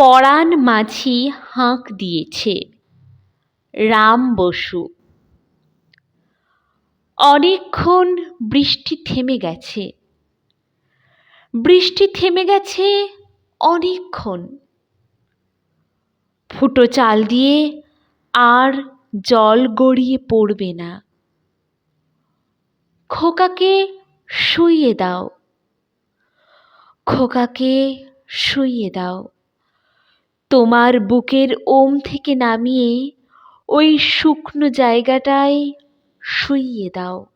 পরাণ মাঝি হাঁক দিয়েছে। রাম বসু। অনেকক্ষণ বৃষ্টি থেমে গেছে। বৃষ্টি থেমে গেছে অনেকক্ষণ। ফুটো চাল দিয়ে আর জল গড়িয়ে পড়বে না। খোকাকে শুইয়ে দাও। খোকাকে শুইয়ে দাও। তোমার বুকের ওম থেকে নামিয়ে ওই শুকনো জায়গাটায় শুইয়ে দাও।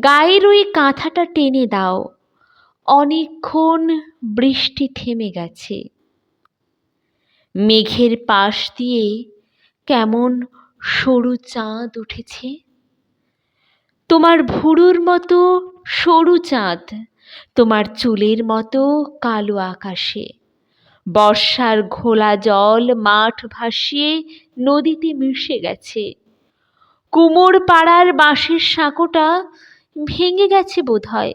গায়ের ওই কাঁথাটা টেনে দাও। অনেকক্ষণ বৃষ্টি থেমে গেছে। মেঘের পাশ দিয়ে কেমন সরু চাঁদ উঠেছে। তোমার ভুরুর মতো সরু চাঁদ, তোমার চুলের মতো কালো আকাশে। বর্ষার ঘোলা জল মাঠ ভাসিয়ে নদীতে মিশে গেছে। কুমোর পাড়ার বাঁশের সাঁকোটা ভেঙে গেছে বোধহয়।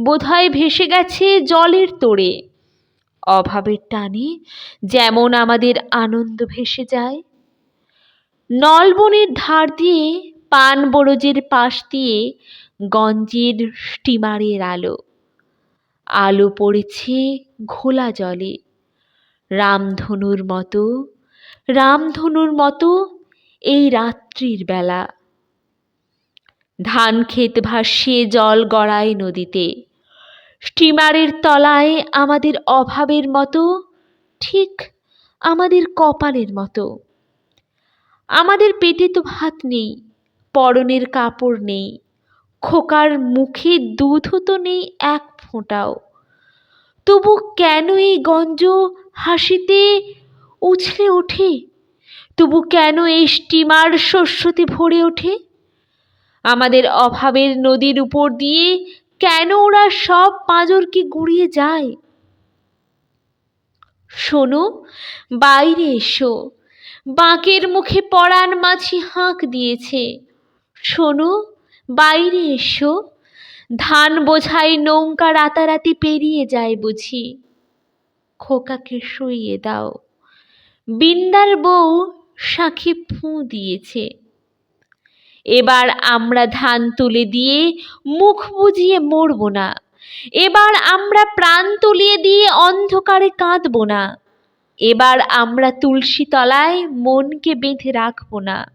বোধহয় ভেসে গেছে জলের তোড়ে। অভাবের টানে যেমন আমাদের আনন্দ ভেসে যায়। নলবনের ধার দিয়ে পান বরজের পাশ দিয়ে গঞ্জের স্টিমারের আলো। আলো পড়েছে ঘোলা জলে। রামধনুর মতো রামধনুর মতো এই রাত্রির বেলা। ধান ক্ষেত ভাসিয়ে জল গড়ায় নদীতে, স্টিমারের তলায় আমাদের অভাবের মতো, ঠিক আমাদের কপালের মতো। আমাদের পেটে তো ভাত নেই, পরনের কাপড় নেই, খোকার মুখে দুধও তো নেই এক ফোঁটাও। তবু কেন এই গঞ্জ হাসিতে উছলে ওঠে। তবু কেন এই স্টিমার শস্যতে ভরে ওঠে? আমাদের অভাবের নদীর উপর দিয়ে কেন ওরা সব পাঁজরকে গুড়িয়ে যায়? শোনো, বাইরে এসো। বাঁকের মুখে পড়ান মাছি হাঁক দিয়েছে। শোনো, বাইরে এসো। ধান বোঝাই নৌকা রাতারাতি পেরিয়ে যায় বুঝি। খোকাকে শুইয়ে দাও। বিন্দার বউ সাক্ষী ফুঁ দিয়েছে। এবার আমরা ধান তুলে দিয়ে মুখ বুঝিয়ে মরব না। এবার আমরা প্রাণ তুলিয়ে দিয়ে অন্ধকারে কাঁদব না। এবার আমরা তুলসী তলায় মনকে বেঁধে রাখব না।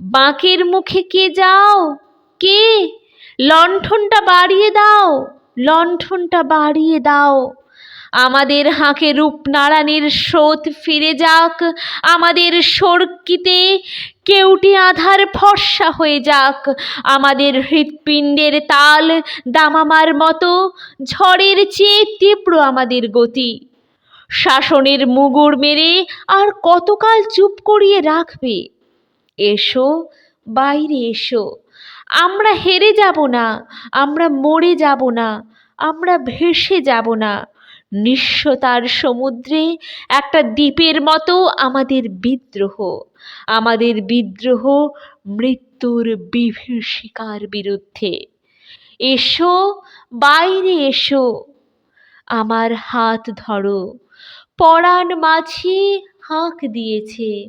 বাঁকের মুখে কে যাও? কে? লণ্ঠনটা বাড়িয়ে দাও। লণ্ঠনটা বাড়িয়ে দাও। আমাদের হাঁকে রূপনারায়ণের স্রোত ফিরে যাক। আমাদের সর্কিতে কেউটি আধার ফর্সা হয়ে যাক। আমাদের হৃৎপিণ্ডের তাল দামামার মতো, ঝড়ের চেয়ে তীব্র আমাদের গতি। শাসনের মুগুর মেরে আর কতকাল চুপ করিয়ে রাখবে? এসো, বাইরে এসো। আমরা হেরে যাব না, আমরা মরে যাব না, আমরা ভেসে যাব না। নিঃস্বতার সমুদ্রে একটা দ্বীপের মতো আমাদের বিদ্রোহ। আমাদের বিদ্রোহ মৃত্যুর বিভীষিকার বিরুদ্ধে। এসো, বাইরে এসো, আমার হাত ধরো। পরাণ মাঝি হাঁক দিয়েছে।